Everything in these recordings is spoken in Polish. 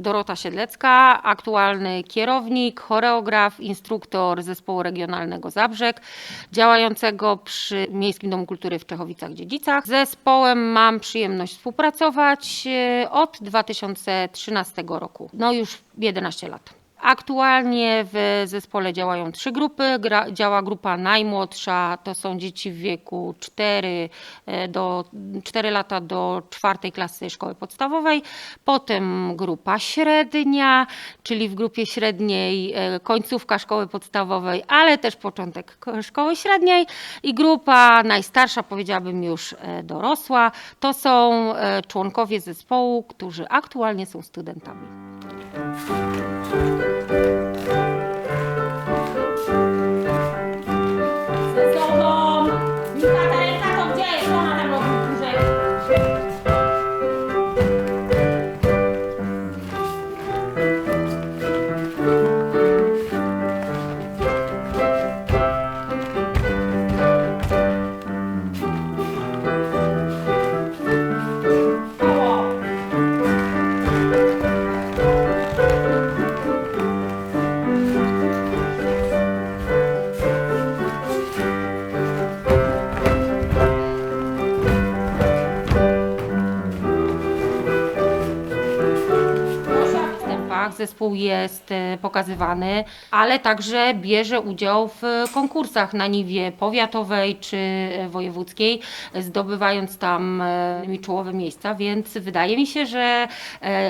Dorota Siedlecka, aktualny kierownik, choreograf, instruktor Zespołu Regionalnego Zabrzeg, działającego przy Miejskim Domu Kultury w Czechowicach-Dziedzicach. Zespołem mam przyjemność współpracować e, od 2013 roku, no już 11 lat. Aktualnie w zespole działają trzy grupy. Gra, działa grupa najmłodsza, to są dzieci w wieku 4, e, do, 4 lata do czwartej klasy szkoły podstawowej. Potem grupa średnia, czyli w grupie średniej e, końcówka szkoły podstawowej, ale też początek ko- szkoły średniej. I grupa najstarsza, powiedziałabym już e, dorosła, to są członkowie zespołu, którzy aktualnie są studentami. Występach zespół jest e, pokazywany, ale także bierze udział w konkursach na niwie powiatowej czy e, wojewódzkiej, zdobywając tam e, czołowe miejsca, więc wydaje mi się, że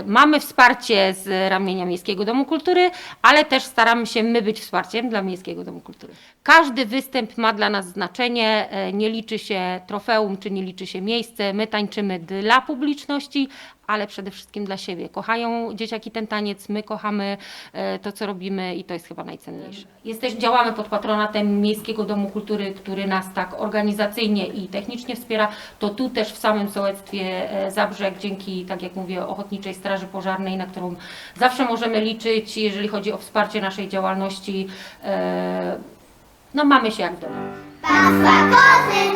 mamy wsparcie z ramienia Miejskiego Domu Kultury, ale też staramy się my być wsparciem dla Miejskiego Domu Kultury. Każdy występ ma dla nas znaczenie, nie liczy się trofeum, czy nie liczy się miejsce, my tańczymy dla publiczności, ale przede wszystkim dla siebie. Kochają dzieciaki ten taniec, my kochamy e, to, co robimy i to jest chyba najcenniejsze. Jesteś, działamy pod patronatem Miejskiego Domu Kultury, który nas tak organizacyjnie i technicznie wspiera. To tu też w samym sołectwie e, Zabrzeg, dzięki, tak jak mówię, Ochotniczej Straży Pożarnej, na którą zawsze możemy liczyć, jeżeli chodzi o wsparcie naszej działalności. E, No mamy się jak w domu. Pasła kozy